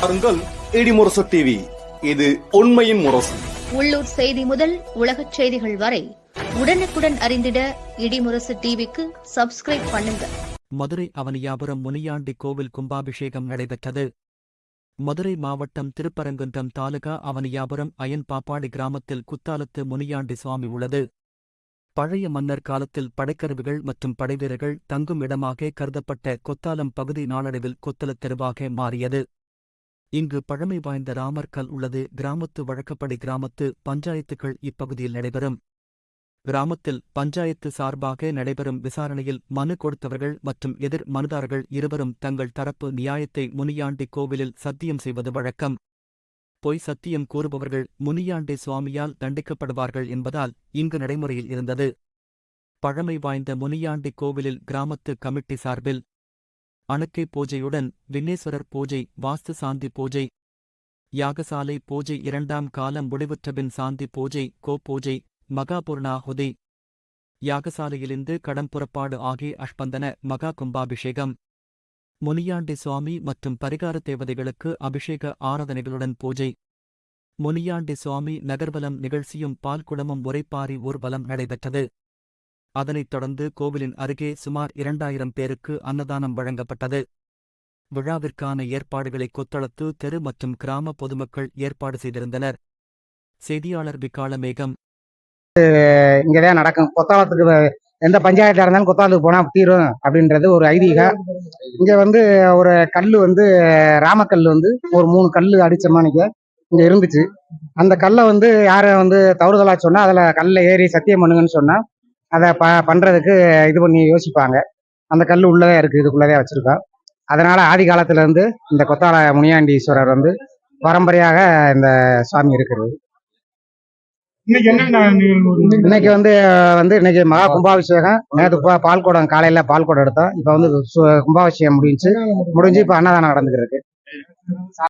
பாருங்கள் இடிமுரசு டிவி இது உண்மையின் முரசு. உள்ளூர் செய்தி முதல் உலகச் செய்திகள் வரை உடனுக்குடன் அறிந்திட இடிமுரசு டிவிக்கு சப்ஸ்கிரைப் பண்ணுங்க மதுரை அவனியாபுரம் முனியாண்டி கோவில் கும்பாபிஷேகம் நடைபெற்றது. மதுரை மாவட்டம் திருப்பரங்குன்றம் தாலுகா அவனியாபுரம் அயன் பாப்பாடி கிராமத்தில் குத்தாலத்து முனியாண்டி சுவாமி உள்ளது. பழைய மன்னர் காலத்தில் படைக்கருவிகள் மற்றும் படைவீரர்கள் தங்கும் இடமாக கருதப்பட்ட கொத்தாலம் பகுதி நாளடைவில் கொத்தலத் தெருவாக மாறியது. இங்கு பழமை வாய்ந்த ராமர் கல் உள்ளது. கிராமத்து வழக்கப்படி கிராமத்து பஞ்சாயத்துகள் இப்பகுதியில் நடைபெறும். கிராமத்தில் பஞ்சாயத்து சார்பாக நடைபெறும் விசாரணையில் மனு கொடுத்தவர்கள் மற்றும் எதிர் மனுதாரர்கள் இருவரும் தங்கள் தரப்பு நியாயத்தை முனியாண்டி கோவிலில் சத்தியம் செய்வது வழக்கம். பொய் சத்தியம் கூறுபவர்கள் முனியாண்டி சுவாமியால் தண்டிக்கப்படுவார்கள் என்பதால் இங்கு நடைமுறையில் இருந்தது. பழமை வாய்ந்த முனியாண்டி கோவிலில் கிராமத்து கமிட்டி சார்பில் அணுக்கை பூஜையுடன் விக்னேஸ்வரர் பூஜை வாஸ்து சாந்தி பூஜை யாகசாலை பூஜை இரண்டாம் காலம் முடிவுற்றபின் சாந்தி பூஜை கோ பூஜை மகாபூர்ணாகுதி யாகசாலையிலிருந்து கடம் புறப்பாடு ஆகிய அஷ்பந்தன மகா கும்பாபிஷேகம். முனியாண்டி சுவாமி மற்றும் பரிகார தேவதைகளுக்கு அபிஷேக ஆராதனைகளுடன் பூஜை. முனியாண்டி சுவாமி நகர்வலம் நிகழ்ச்சியும் பால்குடமும் உரைப்பாரி ஊர்வலம் நடைபெற்றது. அதனைத் தொடர்ந்து கோவிலின் அருகே சுமார் இரண்டாயிரம் பேருக்கு அன்னதானம் வழங்கப்பட்டது. விழாவிற்கான ஏற்பாடுகளை கொத்தளத்து தெரு மற்றும் கிராம பொதுமக்கள் ஏற்பாடு செய்திருந்தனர். செய்தியாளர் விக்காளமேகம் இங்கே தான் நடக்கும். கொத்தாளத்துக்கு எந்த பஞ்சாயத்தாக இருந்தாலும் கொத்தாளத்துக்கு போனால் தீரும் அப்படின்றது ஒரு ஐதீகம். இங்கே வந்து ஒரு கல் வந்து ராமக்கல் வந்து ஒரு மூணு கல் அடித்த மாணிக்க இங்கே இருந்துச்சு. அந்த கல்லை வந்து யாரை வந்து தவறுதலாக சொன்னால் அதில் கல்லில் ஏறி சத்தியம் பண்ணுங்கன்னு சொன்னால் அதை ப பண்ணுறதுக்கு இது பண்ணி யோசிப்பாங்க. அந்த கல் உள்ளதே இருக்குது இதுக்குள்ளதே வச்சுருக்கோம். அதனால் ஆதி காலத்துலேருந்து இந்த கொத்தாள முனியாண்டீஸ்வரர் வந்து பரம்பரையாக இந்த சாமி இருக்கிறது. இன்னைக்கு வந்து? வந்து இன்னைக்கு மகா கும்பாபிஷேகம். நேற்று பா- பால் குடம் காலையில பால் குடம் எடுத்தோம். இப்போ வந்து கும்பாபிஷேகம் முடிஞ்சு முடிஞ்சு இப்போ அன்னதானம் நடந்துக்கிட்டு இருக்கு.